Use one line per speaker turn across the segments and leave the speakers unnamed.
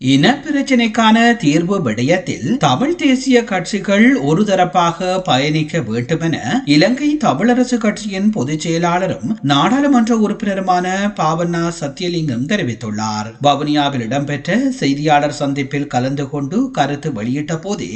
இன பிரச்சினைக்கான தீர்வு விடயத்தில் தமிழ் தேசிய கட்சிகள் ஒரு தரப்பாக பயணிக்க வேண்டுமென இலங்கை தமிழரசு கட்சியின் பொதுச் செயலாளரும் நாடாளுமன்ற உறுப்பினருமான பாவண்ணா சத்தியலிங்கம் தெரிவித்துள்ளார். வவுனியாவில் இடம்பெற்ற செய்தியாளர் சந்திப்பில் கலந்து கொண்டு கருத்து வெளியிட்ட போதே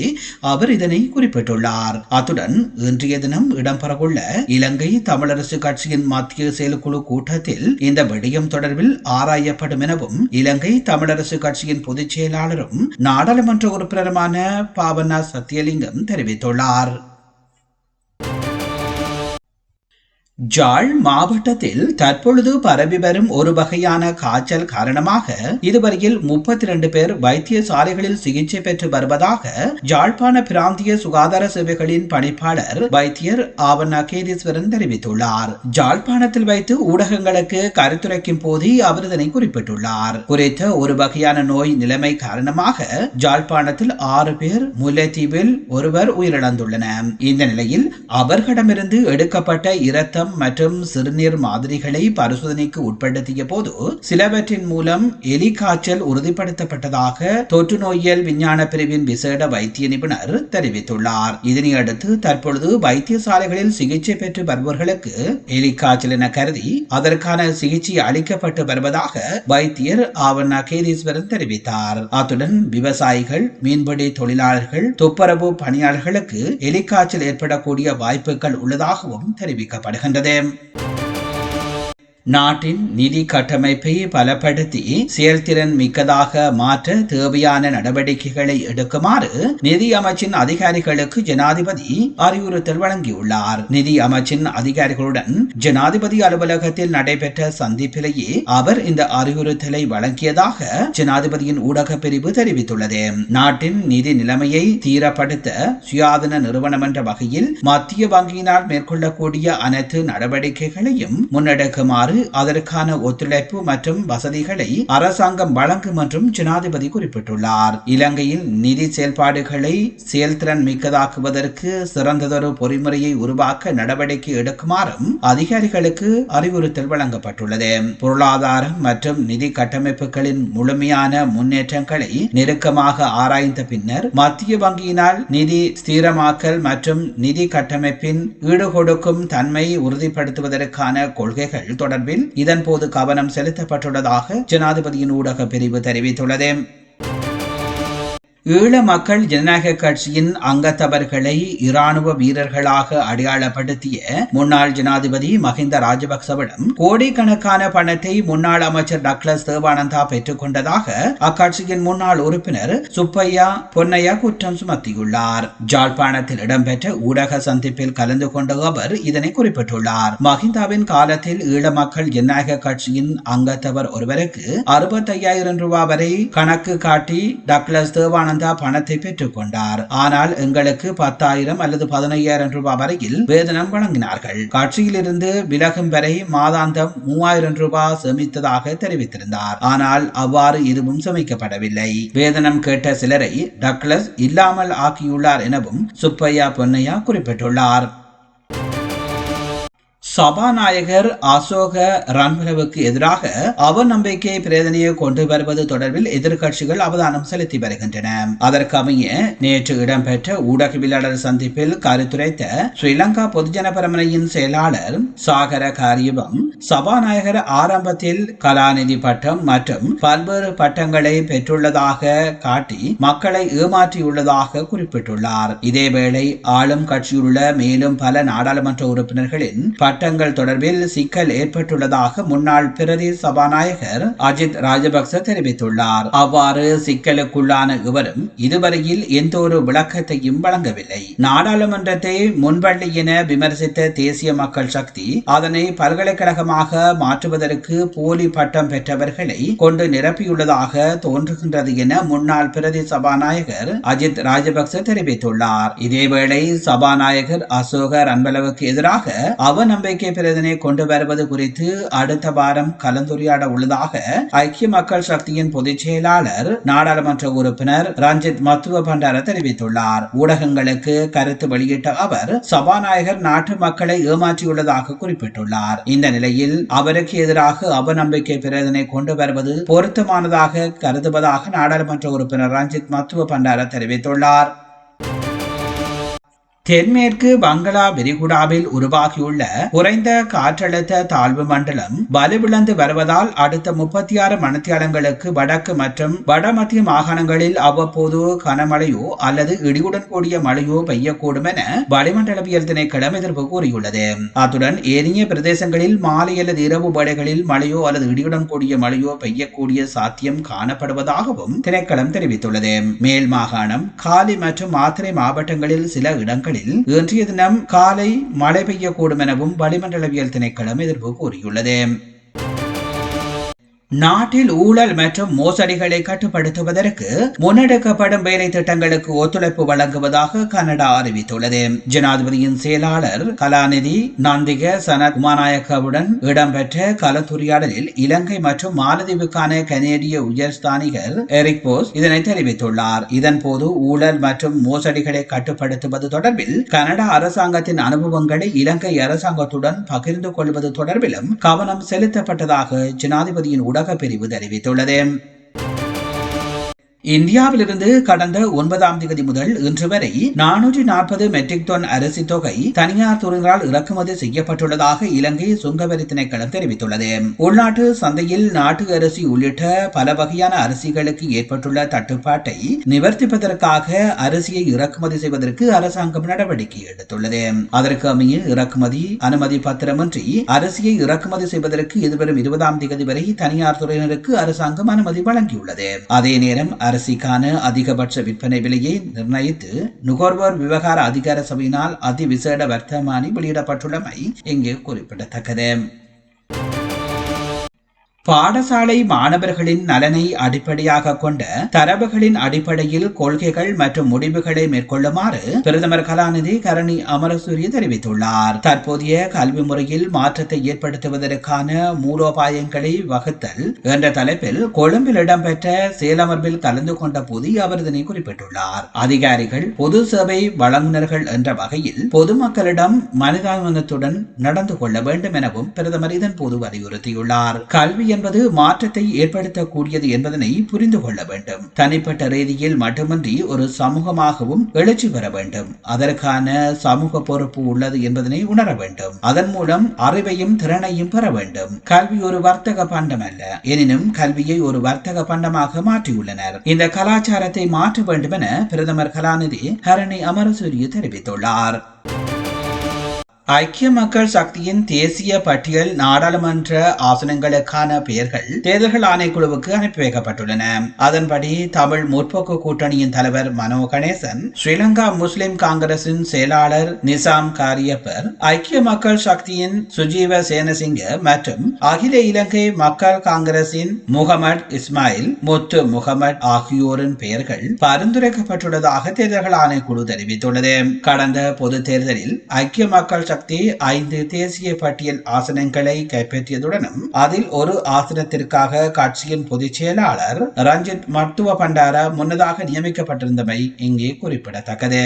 அவர் இதனை குறிப்பிட்டுள்ளார். அத்துடன் இன்றைய தினம் இடம்பெறவுள்ள இலங்கை தமிழரசு கட்சியின் மத்திய செயற்குழு கூட்டத்தில் இந்த விடயம் தொடர்பில் ஆராயப்படும் எனவும் இலங்கை தமிழரசு கட்சியின் பொதுச் செயலாளரும் நாடாளுமன்ற உறுப்பினருமான பாவண்ணா சத்தியலிங்கம் தெரிவித்துள்ளார். ஜாழ் மாவட்டத்தில் தற்பொழுது பரவி வரும் ஒரு வகையான காய்ச்சல் காரணமாக இதுவரையில் முப்பத்தி இரண்டு பேர் வைத்தியசாலைகளில் சிகிச்சை பெற்று வருவதாக ஜாழ்ப்பாண பிராந்திய சுகாதார சேவைகளின் பணிப்பாளர் வைத்தியர் ஆவண்ணா கேதீஸ்வரன் தெரிவித்துள்ளார். ஜாழ்ப்பாணத்தில் வைத்து ஊடகங்களுக்கு கருத்துரைக்கும் போது அவர் இதனை குறிப்பிட்டுள்ளார். குறித்த ஒரு வகையான நோய் நிலைமை காரணமாக ஜாழ்ப்பாணத்தில் ஆறு பேர் முல்லைத்தீவில் ஒருவர் உயிரிழந்துள்ளனர். இந்த நிலையில் அவர்களிடமிருந்து எடுக்கப்பட்ட இரத்தம் மற்றும் சிறுநீர் மாதிரிகளை பரிசோதனைக்கு உட்படுத்திய போது சிலவற்றின் மூலம் எலி காய்ச்சல் உறுதிப்படுத்தப்பட்டதாக தொற்று நோயியல் விஞ்ஞான பிரிவின் விசேட வைத்திய நிபுணர் தெரிவித்துள்ளார். இதனையடுத்து தற்பொழுது வைத்தியசாலைகளில் சிகிச்சை பெற்று வருபவர்களுக்கு எலி காய்ச்சல் என கருதி அதற்கான சிகிச்சை அளிக்கப்பட்டு வருவதாக வைத்தியர் ஆவண்ணா கேதீஸ்வரன் தெரிவித்தார். அத்துடன் விவசாயிகள் மீன்பிடி தொழிலாளர்கள் துப்புரவு பணியாளர்களுக்கு எலிக்காய்ச்சல் ஏற்படக்கூடிய வாய்ப்புகள் உள்ளதாகவும் தெரிவிக்கப்படுகின்றது. Gandadem. நாட்டின் நிதி கட்டமைப்பை பலப்படுத்தி செயல்திறன் மிக்கதாக மாற்ற தேவையான நடவடிக்கைகளை எடுக்குமாறு நிதி அமைச்சின் அதிகாரிகளுக்கு ஜனாதிபதி அறிவுறுத்தல் வழங்கியுள்ளார். நிதி அமைச்சின் அதிகாரிகளுடன் ஜனாதிபதி அலுவலகத்தில் நடைபெற்ற சந்திப்பிலேயே அவர் இந்த அறிவுறுத்தலை வழங்கியதாக ஜனாதிபதியின் ஊடக பிரிவு தெரிவித்துள்ளது. நாட்டின் நிதி நிலைமையை தீரப்படுத்த சுயாதீன நிறுவனம் என்ற வகையில் மத்திய வங்கியினால் மேற்கொள்ளக்கூடிய அனைத்து நடவடிக்கைகளையும் முன்னெடுக்குமாறு அதற்கான ஒத்துழைப்பு மற்றும் வசதிகளை அரசாங்கம் வழங்கும் என்றும் ஜனாதிபதி குறிப்பிட்டுள்ளார். இலங்கையில் நிதி செயல்பாடுகளை செயல்திறன் மிக்கதாக்குவதற்கு சிறந்ததொரு பொறிமுறையை உருவாக்க நடவடிக்கை எடுக்குமாறும் அதிகாரிகளுக்கு அறிவுறுத்தல் வழங்கப்பட்டுள்ளது. பொருளாதாரம் மற்றும் நிதி கட்டமைப்புகளின் முழுமையான முன்னேற்றங்களை நெருக்கமாக ஆராய்ந்த பின்னர் மத்திய வங்கியினால் நிதி ஸ்திரமாக்கல் மற்றும் நிதி கட்டமைப்பின் ஈடுகொடுக்கும் தன்மையை உறுதிப்படுத்துவதற்கான கொள்கைகள் தொடர் தொடர்பில் இதன்போது கவனம் செலுத்தப்பட்டுள்ளதாக ஜனாதிபதியின் ஊடக பிரிவு தெரிவித்துள்ளது. ஈழ மக்கள் ஜனநாயக கட்சியின் அங்கத்தவர்களை இராணுவ வீரர்களாக அடையாளப்படுத்திய முன்னாள் ஜனாதிபதி மஹிந்த ராஜபக்சவிடம் கோடிக்கணக்கான பணத்தை முன்னாள் அமைச்சர் டக்ளஸ் தேவானந்தா பெற்றுக் கொண்டதாக அக்கட்சியின் முன்னாள் உறுப்பினர் சுப்பையா பொன்னையா குற்றம் சுமத்தியுள்ளார். ஜாழ்ப்பாணத்தில் இடம்பெற்ற ஊடக சந்திப்பில் கலந்து கொண்ட அவர் இதனை குறிப்பிட்டுள்ளார். மஹிந்தாவின் காலத்தில் ஈழ மக்கள் ஜனநாயக கட்சியின் அங்கத்தவர் ஒருவருக்கு அறுபத்தையாயிரம் ரூபாய் வரை கணக்கு காட்டி டக்ளஸ் தேவானந்தா ஆனந்தா பணத்தை பெற்றுக் கொண்டார் ஆனால் எங்களுக்கு பத்தாயிரம் அல்லது பதினையாயிரம் ரூபாய் வரையில் வேதனம் வழங்கினார்கள். கட்சியிலிருந்து விலகும் வரை மாதாந்தம் மூவாயிரம் ரூபாய் சேமித்ததாக தெரிவித்திருந்தார். ஆனால் அவ்வாறு எதுவும் சமைக்கப்படவில்லை. வேதனம் கேட்ட சிலரை டக்ளஸ் இல்லாமல் ஆக்கியுள்ளார் எனவும் சுப்பையா பொன்னையா குறிப்பிட்டுள்ளார். சபாநாயகர் அசோக ரன்மலவுக்கு எதிராக அவநம்பிக்கை பிரேதனையை கொண்டு வருவது தொடர்பில் எதிர்க்கட்சிகள் அவதானம் செலுத்தி வருகின்றன. அதற்கமைய நேற்று இடம்பெற்ற ஊடகவியலாளர் சந்திப்பில் கருத்துரைத்த ஸ்ரீலங்கா பொதுஜன பரமனையின் செயலாளர் சாகர காரியவம் சபாநாயகர் ஆரம்பத்தில் கலாநிதி பட்டம் மற்றும் பல்வேறு பட்டங்களை பெற்றுள்ளதாக காட்டி மக்களை ஏமாற்றியுள்ளதாக குறிப்பிட்டுள்ளார். இதேவேளை ஆளும் கட்சியுள்ள மேலும் பல நாடாளுமன்ற உறுப்பினர்களின் சட்டங்கள் தொடர்பில் சிக்கல் ஏற்பட்டுள்ளதாக முன்னாள் பிரதி சபாநாயகர் அஜித் ராஜபக்ச தெரிவித்துள்ளார். அவ்வாறு சிக்கலுக்குள்ளான இவரும் இதுவரையில் எந்த ஒரு விளக்கத்தையும் வழங்கவில்லை. நாடாளுமன்றத்தை முன்பள்ளி என விமர்சித்த தேசிய மக்கள் சக்தி அதனை பல்கலைக்கழகமாக மாற்றுவதற்கு போலி பட்டம் பெற்றவர்களை கொண்டு நிரப்பியுள்ளதாக தோன்றுகின்றது என முன்னாள் பிரதி சபாநாயகர் அஜித் ராஜபக்ச தெரிவித்துள்ளார். இதேவேளை சபாநாயகர் அசோகர் அன்பளவுக்கு எதிராக அவநம்பிக்கை அவநம்பிக்கை பிரதினை கொண்டு வருவது குறித்து அடுத்த வாரம் கலந்துரையாட உள்ளதாக ஐக்கிய மக்கள் சக்தியின் பொதுச் செயலாளர் நாடாளுமன்ற உறுப்பினர் ரஞ்சித் மத்துவ பண்டார தெரிவித்துள்ளார். ஊடகங்களுக்கு கருத்து வெளியிட்ட அவர் சபாநாயகர் நாட்டு மக்களை ஏமாற்றியுள்ளதாக குறிப்பிட்டுள்ளார். இந்த நிலையில் அவருக்கு எதிராக அவநம்பிக்கை பிரதினை கொண்டு வருவது பொருத்தமானதாக கருதுவதாக நாடாளுமன்ற உறுப்பினர் ரஞ்சித் மத்துவ பண்டார தெரிவித்துள்ளார். தென்மேற்கு வங்களா விரிகுடாவில் உருவாகியுள்ள குறைந்த காற்றழுத்த தாழ்வு மண்டலம் வலுவிழந்து வருவதால் அடுத்த முப்பத்தி ஆறு மணித்தியாலங்களுக்கு வடக்கு மற்றும் வடமத்திய மாகாணங்களில் அவ்வப்போது கனமழையோ அல்லது இடியுடன் கூடிய மழையோ பெய்யக்கூடும் என வளிமண்டலவியல் திணைக்களம் எதிர்ப்பு கூறியுள்ளது. அத்துடன் ஏனைய பிரதேசங்களில் மாலை அல்லது இரவு வேளைகளில் மழையோ அல்லது இடியுடன் கூடிய மழையோ பெய்யக்கூடிய சாத்தியம் காணப்படுவதாகவும் திணைக்களம் தெரிவித்துள்ளது. மேல் மாகாணம் காலி மற்றும் மாத்திரை மாவட்டங்களில் சில இடங்கள் இடங்களில் இன்றைய தினம் காலை மழை பெய்யக்கூடும் எனவும் வளிமண்டலவியல் திணைக்களம் எதிர்ப்பு கூறியுள்ளது. நாட்டில் ஊழல் மற்றும் மோசடிகளை கட்டுப்படுத்துவதற்கு முன்னெடுக்கப்படும் வேலை திட்டங்களுக்கு ஒத்துழைப்பு வழங்குவதாக கனடா அறிவித்துள்ளது. ஜனாதிபதியின் செயலாளர் கலாநிதி நந்திக சனத் உமாநாயக்கவுடன் இடம்பெற்ற கலந்துரையாடலில் இலங்கை மற்றும் மாலதீவுக்கான கனேடிய உயர்ஸ்தானிகர் எரிக் போஸ் இதனை தெரிவித்துள்ளார். இதன்போது ஊழல் மற்றும் மோசடிகளை கட்டுப்படுத்துவது தொடர்பில் கனடா அரசாங்கத்தின் அனுபவங்களை இலங்கை அரசாங்கத்துடன் பகிர்ந்து கொள்வது தொடர்பிலும் கவனம் செலுத்தப்பட்டதாக ஜனாதிபதியின் உடல் ஊடக பிரிவு தெரிவித்துள்ளது. இந்தியாவிலிருந்து கடந்த ஒன்பதாம் தேதி முதல் இன்று வரை நானூற்றி நாற்பது மெட்ரிக் டன் அரிசி தொகை தனியார் துறையினரால் இறக்குமதி செய்யப்பட்டுள்ளதாக இலங்கை சுங்கவரி திணைக்களம் தெரிவித்துள்ளது. உள்நாட்டு சந்தையில் நாட்டு அரிசி உள்ளிட்ட பல வகையான அரிசிகளுக்கு ஏற்பட்டுள்ள தட்டுப்பாட்டை நிவர்த்திப்பதற்காக அரிசியை இறக்குமதி செய்வதற்கு அரசாங்கம் நடவடிக்கை எடுத்துள்ளது. அதற்கு அமைய இறக்குமதி அனுமதி பத்திரமின்றி அரிசியை இறக்குமதி செய்வதற்கு எதிர்வரும் இருபதாம் தேதி வரை தனியார் துறையினருக்கு அரசாங்கம் அனுமதி வழங்கியுள்ளது. அதே நேரம் அரிசிக்கான அதிகபட்ச விற்பனை விலையை நிர்ணயித்து நுகர்வோர் விவகார அதிகார சபையினால் அதிவிசேட வர்த்தமானி வெளியிடப்பட்டுள்ளமை இங்கு குறிப்பிடத்தக்கது. பாடசாலை மாணவர்களின் நலனை அடிப்படையாக கொண்ட தரவுகளின் அடிப்படையில் கொள்கைகள் மற்றும் முடிவுகளை மேற்கொள்ளுமாறு பிரதமர் கலாநிதி கரணி அமரசூரிய தெரிவித்துள்ளார். தற்போதைய கல்வி முறையில் மாற்றத்தை ஏற்படுத்துவதற்கான மூலோபாயங்களை வகுத்தல் என்ற தலைப்பில் கொழும்பில் இடம்பெற்ற செயலமர்வில் கலந்து கொண்ட போது அவர் இதனை குறிப்பிட்டுள்ளார். அதிகாரிகள் பொது சேவை வழங்குநர்கள் என்ற வகையில் பொதுமக்களிடம் மனிதாபிமானத்துடன் நடந்து கொள்ள வேண்டும் எனவும் பிரதமர் இதன் போது வலியுறுத்தியுள்ளார். கல்வி என்பது மாற்றத்தை ஏற்படுத்தக்கூடியது என்பதனை புரிந்து கொள்ள வேண்டும். தனிப்பட்ட ரீதியில் மட்டுமின்றி ஒரு சமூகமாகவும் எழுச்சி பெற வேண்டும். அதற்கான சமூக பொறுப்பு உள்ளது என்பதனை உணர வேண்டும். அதன் மூலம் அறிவையும் திறனையும் பெற வேண்டும். கல்வி ஒரு வர்த்தக பண்டம் அல்ல. எனினும் கல்வியை ஒரு வர்த்தக பண்டமாக மாற்றியுள்ளனர். இந்த கலாச்சாரத்தை மாற்ற வேண்டும் என பிரதமர் கலாநிதி ஹரணி அமரசூரிய தெரிவித்துள்ளார். ஐக்கிய மக்கள் சக்தியின் தேசிய பட்டியல் நாடாளுமன்ற ஆசனங்களுக்கான பெயர்கள் தேர்தல்கள் ஆணைக்குழுவுக்கு அனுப்பி வைக்கப்பட்டுள்ளன. அதன்படி தமிழ் முற்போக்கு கூட்டணியின் தலைவர் மனோ கணேசன் ஸ்ரீலங்கா முஸ்லிம் காங்கிரசின் செயலாளர் நிசாம் காரியப்பர் ஐக்கிய மக்கள் சக்தியின் சுஜீவ சேனசிங்க மற்றும் அகில இலங்கை மக்கள் காங்கிரசின் முகமது இஸ்மாயில் முத்து முகமது ஆகியோரின் பெயர்கள் பரிந்துரைக்கப்பட்டுள்ளதாக தேர்தல்கள் ஆணைக்குழு தெரிவித்துள்ளது. கடந்த பொது தேர்தலில் ஐக்கிய மக்கள் சக்தி சக்தி ஐந்து தேசிய பட்டியல் ஆசனங்களை கைப்பற்றியதுடனும் அதில் ஒரு ஆசனத்திற்காக கட்சியின் பொதுச் செயலாளர் ரஞ்சித் மருத்துவ பண்டார முன்னதாக நியமிக்கப்பட்டிருந்தமை இங்கே குறிப்பிடத்தக்கது.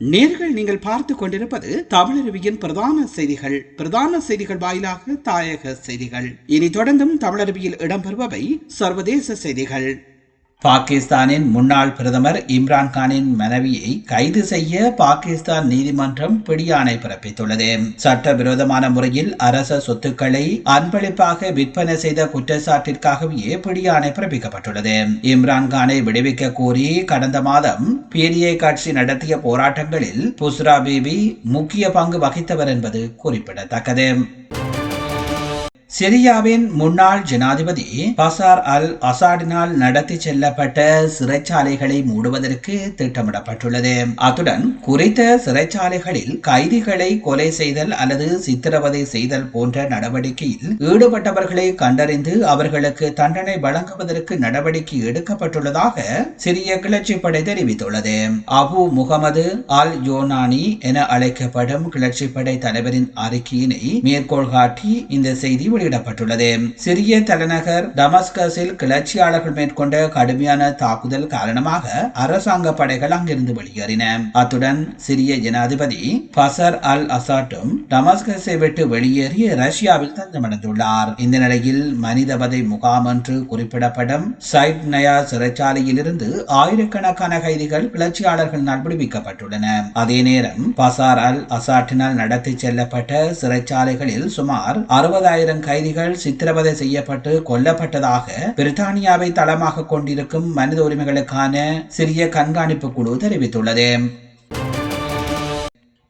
நேர்கள் நீங்கள் பார்த்து கொண்டிருப்பது தமிழருவியின் பிரதான செய்திகள். பிரதான செய்திகள் வாயிலாக தாயக செய்திகள். இனி தொடர்ந்தும் தமிழருவியில் இடம்பெறுபவை சர்வதேச செய்திகள். பாகிஸ்தானின் முன்னாள் பிரதமர் இம்ரான்கானின் மனைவியை கைது செய்ய பாகிஸ்தான் நீதிமன்றம் பிடியாணை பிறப்பித்துள்ளது. சட்டவிரோதமான முறையில் அரச சொத்துக்களை அன்பளிப்பாக விற்பனை செய்த குற்றச்சாட்டிற்காகவே பிடியாணை பிறப்பிக்கப்பட்டுள்ளது. இம்ரான்கானை விடுவிக்க கோரி கடந்த மாதம் பிடிஐ கட்சி நடத்திய போராட்டங்களில் புஸ்ரா பீபி முக்கிய பங்கு வகித்தவர் என்பது குறிப்பிடத்தக்கது. சிரியாவின் முன்னாள் ஜனாதிபதி பசார் அல் அசாடினால் நடத்தி செல்லப்பட்ட சிறைச்சாலைகளை மூடுவதற்கு திட்டமிடப்பட்டுள்ளது. அத்துடன் குறித்த சிறைச்சாலைகளில் கைதிகளை கொலை செய்தல் அல்லது சித்திரவதை செய்தல் போன்ற நடவடிக்கையில் ஈடுபட்டவர்களை கண்டறிந்து அவர்களுக்கு தண்டனை வழங்குவதற்கு நடவடிக்கை எடுக்கப்பட்டுள்ளதாக சிரிய கிளர்ச்சி படை தெரிவித்துள்ளது. அபு முகமது அல் யோனானி என அழைக்கப்படும் கிளர்ச்சி படை தலைவரின் அறிக்கையினை மேற்கோள் காட்டி இந்த செய்தி வெளியிடப்பட்டுள்ளது. சிரிய தலைநகர் டமஸ்கஸில் கிளர்ச்சியாளர்கள் மேற்கொண்ட கடுமையான தாக்குதல் காரணமாக அரசாங்க படைகள் அங்கிருந்து வெளியேறின. அத்துடன் சிரிய ஜனாதிபதி பசர் அல் அசாட்டும் டமஸ்கஸை விட்டு வெளியேறி ரஷ்யாவில் தஞ்சமடைந்துள்ளார். இந்த நிலையில் மனிதவதை முகாம் என்று குறிப்பிடப்படும் சைட் நயா சிறைச்சாலையில் இருந்து ஆயிரக்கணக்கான கைதிகள் கிளர்ச்சியாளர்களால் விடுவிக்கப்பட்டுள்ளன. அதே நேரம் பசார் அல் அசாட்டினால் நடத்தி செல்லப்பட்ட சிறைச்சாலைகளில் சுமார் அறுபதாயிரம் கைதிகள் சித்திரவதை செய்யப்பட்டு கொல்லப்பட்டதாக பிரித்தானியாவை தளமாக கொண்டிருக்கும் மனித உரிமைகளுக்கான சிறிய கண்காணிப்பு குழு தெரிவித்துள்ளது.